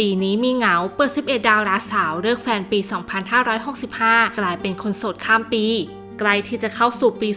ปีนี้มีเหงาเปิด 11 ดาวราสาวเลิกแฟนปี 2565 กลายเป็นคนโสดข้ามปีใกล้ที่จะเข้าสู่ปี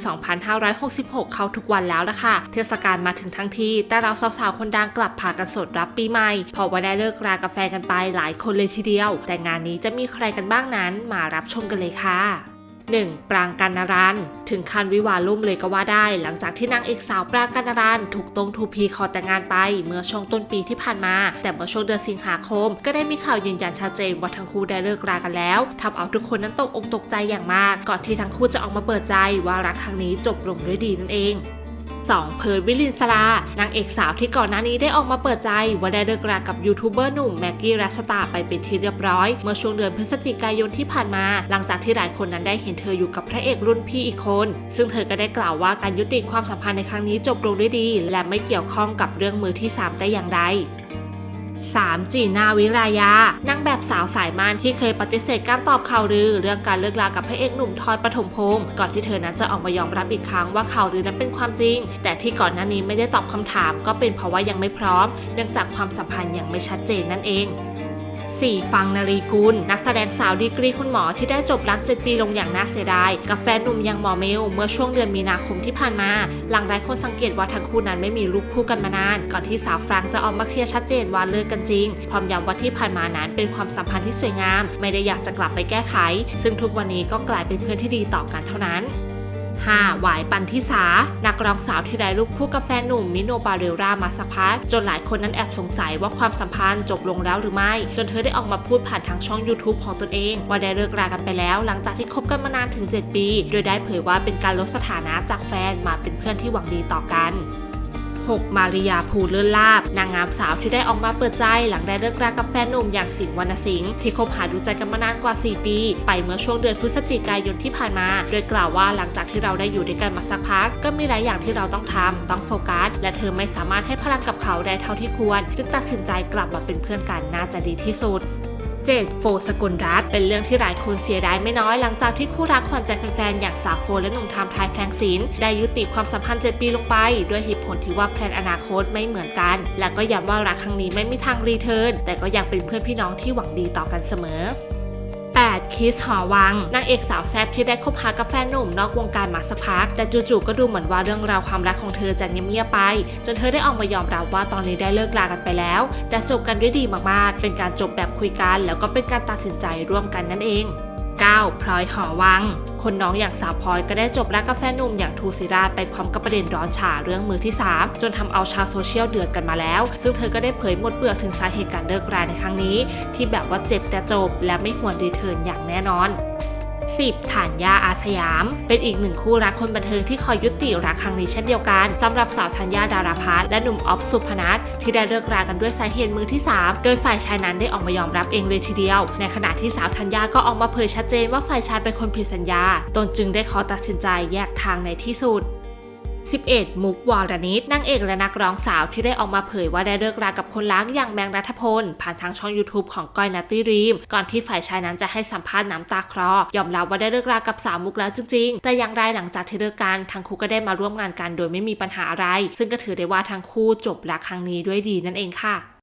2566 เข้าทุกวันแล้วล่ะค่ะ เทศกาลมาถึงทั้งที แต่เราสาวๆ คนดังกลับพากันสดรับปีใหม่พราะว่าได้เลิกรากาแฟกันไปหลายคนเลยทีเดียว แต่งานนี้จะมีใครกันบ้างนั้น มารับชมกันเลยค่ะ 1. ปรางกันนารัน ถึงขั้นวิวาลุ่มเลยก็ว่าได้ หลังจากที่นางเอกสาวปรางกันนารันถูกตรงทูพีขอแต่งงานไป เมื่อช่วงต้นปีที่ผ่านมา แต่เมื่อช่วงเดือนสิงหาคม ก็ได้มีข่าวยืนยันชัดเจนว่าทั้งคู่ได้เลิกรากันแล้วทำเอาทุกคนนั้นตกอกตกใจอย่างมาก ก่อนที่ทั้งคู่จะออกมาเปิดใจว่ารักครั้งนี้จบลงด้วยดีนั่นเอง 2. เพิร์ดวิลินสลานางเอกสาวที่ก่อนหน้านี้ได้ออกมาเปิดใจ ว่าได้เลิกรากับยูทูบเบอร์หนุ่มแม็กกี้รัสตาไปเป็นที่เรียบร้อย เมื่อช่วงเดือนพฤศจิกายนที่ผ่านมา หลังจากที่หลายคนนั้นได้เห็นเธออยู่กับพระเอกรุ่นพี่อีกคน ซึ่งเธอก็ได้กล่าวว่าการยุติความสัมพันธ์ในครั้งนี้จบลงด้วยดี และไม่เกี่ยวข้องกับเรื่องมือที่ 3 แต่อย่างใด 3. จีน่าวิรายานางแบบสาวสายมานที่เคยปฏิเสธการตอบข่าวลือ เรื่องการเลิกรากับพระเอกหนุ่มทอยปฐมพงศ์ก่อนที่เธอนั้นจะออกมายอมรับอีกครั้งว่าข่าวลือนั้นเป็นความจริง แต่ที่ก่อนหน้านี้ไม่ได้ตอบคำถาม ก็เป็นเพราะว่ายังไม่พร้อม เนื่องจากความสัมพันธ์ยังไม่ชัดเจนนั่นเอง 4. ฟังนารีกุล นักแสดงสาวดีกรีคุณหมอที่ได้จบรัก 7 ปีลงอย่างน่าเสียดาย กับแฟนหนุ่มอยังหมอเมล เมื่อช่วงเดือนมีนาคมที่ผ่านมา หลังหลายคนสังเกตว่าทั้งคู่นั้นไม่มีรูปคู่กันมานาน ก่อนที่สาวฟรังจะออกมาเคลียร์ชัดเจนว่าเลิกกันจริง พร้อมย้ำว่าที่ผ่านมานั้นเป็นความสัมพันธ์ที่สวยงาม ไม่ได้อยากจะกลับไปแก้ไข ซึ่งทุกวันนี้ก็กลายเป็นเพื่อนที่ดีต่อกันเท่านั้น 5. หวายปันทิสา นักร้องสาวที่ได้รูปคู่กับแฟนหนุ่มมิโนบาเรลรามาสักพักจนหลายคนนั้นแอบสงสัยว่าความสัมพันธ์จบลงแล้วหรือไม่ จนเธอได้ออกมาพูดผ่านทางช่อง YouTube ของตนเอง ว่าได้เลิกรากันไปแล้ว หลังจากที่คบกันมานานถึง 7 ปี โดยได้เผยว่าเป็นการลดสถานะจากแฟนมาเป็นเพื่อนที่หวังดีต่อกัน 6. มาริยาภูเลิศลาบ นางงามสาวที่ได้ออกมาเปิดใจ หลังได้เลิกรากับแฟนหนุ่มอย่างสิงห์วรรณสิงห์ที่คบหาดูใจกันมานานกว่า 4 ปี ไปเมื่อช่วงเดือนพฤศจิกายนที่ผ่านมา โดยกล่าวว่าหลังจากที่เราได้อยู่ด้วยกันมาสักพัก ก็มีหลายอย่างที่เราต้องทำต้องโฟกัส และเธอไม่สามารถให้พลังกับเขาได้เท่าที่ควร จึงตัดสินใจกลับมาเป็นเพื่อนกันน่าจะดีที่สุด เจดโฟสกุลรัตเป็นเรื่องที่หลายคนเสียดายไม่น้อยหลังจากที่คู่รักขวัญใจแฟนๆ อย่างสาวโฟและหนุ่มไทม์ไทยแพลงศิลได้ยุติความสัมพันธ์ 7 ปีลงไป ด้วยเหตุผลที่ว่าแพลนอนาคตไม่เหมือนกัน และก็ย้ำว่ารักครั้งนี้ไม่มีทางรีเทิร์นแต่ก็ยังเป็นเพื่อนพี่น้องที่หวังดีต่อกันเสมอ คิสหอวังนางเอกสาวแซบที่ได้คบหากับแฟนหนุ่มนอกวงการมาสักพัก แต่จู่ๆก็ดูเหมือนว่าเรื่องราวความรักของเธอจะเงียบๆไป จนเธอได้ออกมายอมรับว่าตอนนี้ได้เลิกลากันไปแล้ว แต่จบกันด้วยดีมากๆ เป็นการจบแบบคุยกัน แล้วก็เป็นการตัดสินใจร่วมกันนั่นเอง 9. พลอยหอวัง คนน้องอย่างสาวพลอยก็ได้จบรักกับแฟนหนุ่มอย่างทูซิราไปพร้อมกับประเด็นร้อนฉาเรื่องมือที่ 3 จนทำเอาชาวโซเชียลเดือดกันมาแล้ว ซึ่งเธอก็ได้เผยหมดเปลือกถึงสาเหตุการเลิกราในครั้งนี้ ที่แบบว่าเจ็บแต่จบและไม่หวนรีเทิร์นอย่างแน่นอน 10. ฐานยาอาสยาม เป็นอีกหนึ่งคู่รักคนบันเทิงที่คอยยุติรักครั้งนี้เช่นเดียวกันสำหรับสาวธัญญาดาราพัฒน์และหนุ่มออฟสุพนัทที่ได้เลิกรากันด้วยสาเหตุมือที่ 3 โดยฝ่ายชายนั้นได้ออกมายอมรับเองเลยทีเดียว ในขณะที่สาวธัญญาก็ออกมาเผยชัดเจนว่าฝ่ายชายเป็นคนผิดสัญญา ตนจึงได้ขอตัดสินใจแยกทางในที่สุด 11 มุกวอลนิดนางเอกและนักร้องสาวที่ได้ออกมาเผยว่าได้เลิกรากับคนรักอย่างแมงรัฐพล ผ่านทางช่อง YouTube ของก้อยนัตตี้รีม ก่อนที่ฝ่ายชายนั้นจะให้สัมภาษณ์น้ำตาคลอยอมรับว่าได้เลิกรากับสาวมุกแล้วจริง ๆ แต่อย่างไรหลังจากที่เลิกกันทั้งคู่ก็ได้มาร่วมงานกันโดยไม่มีปัญหาอะไร ซึ่งก็ถือได้ว่าทั้งคู่จบรักครั้งนี้ด้วยดีนั่นเองค่ะ